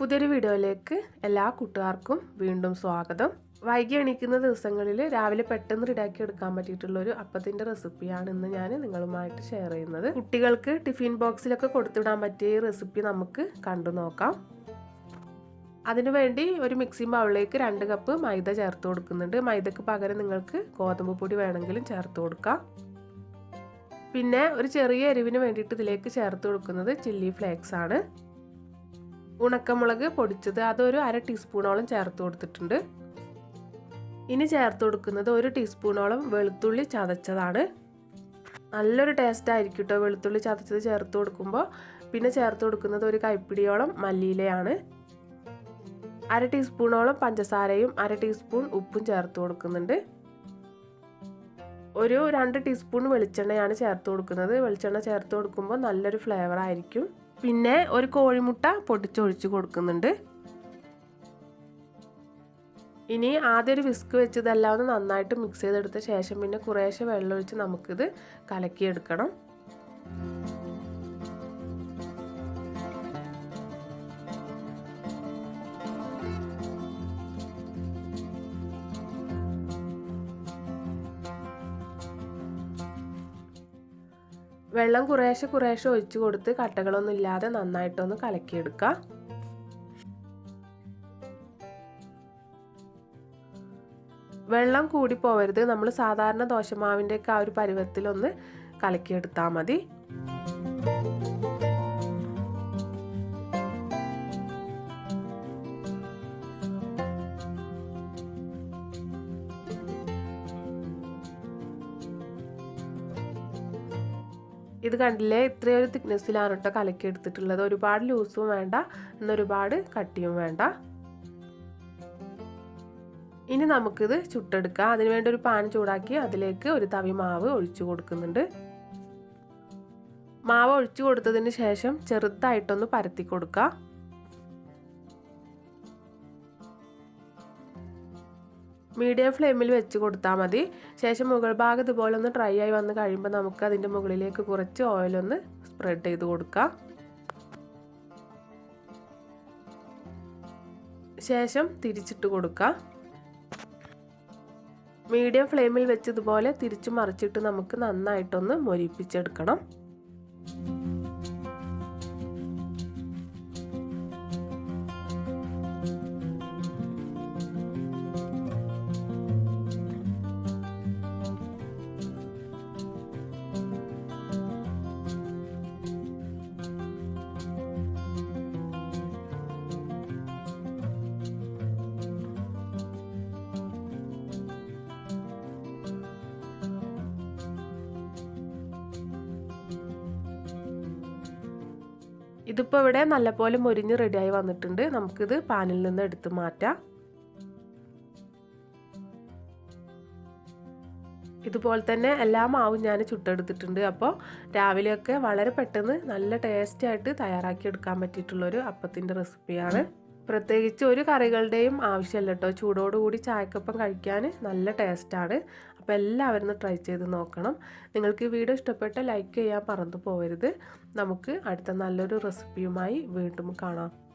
പുതിയൊരു വീഡിയോയിലേക്ക് എല്ലാ കൂട്ടുകാർക്കും വീണ്ടും സ്വാഗതം. വൈകി എണീക്കുന്ന ദിവസങ്ങളിൽ രാവിലെ പെട്ടെന്ന് റെഡിയാക്കി എടുക്കാൻ പറ്റിയിട്ടുള്ള ഒരു അപ്പത്തിന്റെ റെസിപ്പിയാണ് ഇന്ന് ഞാൻ നിങ്ങളുമായിട്ട് ഷെയർ ചെയ്യുന്നത്. കുട്ടികൾക്ക് ടിഫിൻ ബോക്സിലൊക്കെ കൊടുത്തിടാൻ പറ്റിയ റെസിപ്പി നമുക്ക് കണ്ടു നോക്കാം. അതിനുവേണ്ടി ഒരു മിക്സി ബൗളിലേക്ക് രണ്ട് കപ്പ് മൈദ ചേർത്ത് കൊടുക്കുന്നുണ്ട്. മൈദക്ക് പകരം നിങ്ങൾക്ക് ഗോതമ്പ് പൊടി വേണമെങ്കിലും ചേർത്ത് കൊടുക്കാം. പിന്നെ ഒരു ചെറിയ എരിവിന് വേണ്ടിയിട്ട് ഇതിലേക്ക് ചേർത്ത് കൊടുക്കുന്നത് ചില്ലി ഫ്ലേക്സ് ആണ്. ഉണക്കമുളക് പൊടിച്ചത് അതൊരു അര ടീസ്പൂണോളം ചേർത്ത് കൊടുത്തിട്ടുണ്ട്. ഇനി ചേർത്ത് കൊടുക്കുന്നത് ഒരു ടീസ്പൂണോളം വെളുത്തുള്ളി ചതച്ചതാണ്. നല്ലൊരു ടേസ്റ്റ് ആയിരിക്കും കേട്ടോ വെളുത്തുള്ളി ചതച്ചത് ചേർത്ത് കൊടുക്കുമ്പോൾ പിന്നെ ചേർത്ത് കൊടുക്കുന്നത് ഒരു കൈപ്പിടിയോളം മല്ലിയിലയാണ്. അര ടീസ്പൂണോളം പഞ്ചസാരയും അര ടീസ്പൂൺ ഉപ്പും ചേർത്ത് കൊടുക്കുന്നുണ്ട്. ഒരു രണ്ട് ടീസ്പൂൺ വെളിച്ചെണ്ണയാണ് ചേർത്ത് കൊടുക്കുന്നത്. വെളിച്ചെണ്ണ ചേർത്ത് കൊടുക്കുമ്പോൾ നല്ലൊരു ഫ്ലേവർ ആയിരിക്കും. പിന്നെ ഒരു കോഴിമുട്ട പൊട്ടിച്ചൊഴിച്ച് കൊടുക്കുന്നുണ്ട്. ഇനി ആദ്യം ഒരു വിസ്ക് വെച്ചതെല്ലാം ഒന്ന് നന്നായിട്ട് മിക്സ് ചെയ്തെടുത്ത ശേഷം പിന്നെ കുറേശ്ശെ വെള്ളമൊഴിച്ച് നമുക്കിത് കലക്കിയെടുക്കണം. വെള്ളം കുറേശ്ശെ കുറേശ്ശെ ഒഴിച്ച് കൊടുത്ത് കട്ടകളൊന്നും ഇല്ലാതെ നന്നായിട്ടൊന്ന് കലക്കിയെടുക്കുക വെള്ളം കൂടി പോവരുത് നമ്മൾ സാധാരണ ദോശമാവിന്റെയൊക്കെ ആ ഒരു പരുവത്തിലൊന്ന് കലക്കിയെടുത്താൽ മതി. ഇത് കണ്ടില്ലേ? ഇത്രയൊരു തിക്നെസ്സിലാണ് കേട്ടോ കലക്കി എടുത്തിട്ടുള്ളത് ഒരുപാട് ലൂസും വേണ്ട. എന്നൊരുപാട് കട്ടിയും വേണ്ട. ഇനി നമുക്കിത് ചുട്ടെടുക്കാം. അതിനുവേണ്ടി ഒരു പാൻ ചൂടാക്കി അതിലേക്ക് ഒരു തവി മാവ് ഒഴിച്ചു കൊടുക്കുന്നുണ്ട്. മാവ് ഒഴിച്ചു കൊടുത്തതിന് ശേഷം ചെറുതായിട്ടൊന്ന് പരത്തി കൊടുക്കുക മീഡിയം ഫ്ലെയിമിൽ വെച്ച് കൊടുത്താൽ മതി. ശേഷം മുകൾ ഭാഗം ഇതുപോലെ ഒന്ന് ഡ്രൈ ആയി വന്ന് കഴിയുമ്പോൾ നമുക്ക് അതിന്റെ മുകളിലേക്ക് കുറച്ച് ഓയിലൊന്ന് സ്പ്രെഡ് ചെയ്ത് കൊടുക്കാം. ശേഷം തിരിച്ചിട്ട് കൊടുക്കാം. മീഡിയം ഫ്ലെയിമിൽ വെച്ച് ഇതുപോലെ തിരിച്ചു മറിച്ചിട്ട് നമുക്ക് നന്നായിട്ടൊന്ന് മൊരിപ്പിച്ചെടുക്കണം. ഇതിപ്പോൾ ഇവിടെ നല്ലപോലെ മൊരിഞ്ഞ് റെഡിയായി വന്നിട്ടുണ്ട്. നമുക്കിത് പാനിൽ നിന്ന് എടുത്ത് മാറ്റാം. ഇതുപോലെ തന്നെ എല്ലാ മാവും ഞാൻ ചുട്ടെടുത്തിട്ടുണ്ട്. അപ്പോൾ രാവിലെയൊക്കെ വളരെ പെട്ടെന്ന് നല്ല ടേസ്റ്റായിട്ട് തയ്യാറാക്കി എടുക്കാൻ പറ്റിയിട്ടുള്ളൊരു അപ്പത്തിന്റെ റെസിപ്പിയാണ് പ്രത്യേകിച്ച് ഒരു കറികളുടെയും ആവശ്യമില്ല കേട്ടോ. ചൂടോടുകൂടി ചായക്കൊപ്പം കഴിക്കാൻ നല്ല ടേസ്റ്റാണ്. അപ്പോൾ എല്ലാവരും ട്രൈ ചെയ്ത് നോക്കണം. നിങ്ങൾക്ക് ഈ വീഡിയോ ഇഷ്ടപ്പെട്ട ലൈക്ക് ചെയ്യാൻ മറന്നു പോകരുത് നമുക്ക് അടുത്ത നല്ലൊരു റെസിപ്പിയുമായി വീണ്ടും കാണാം.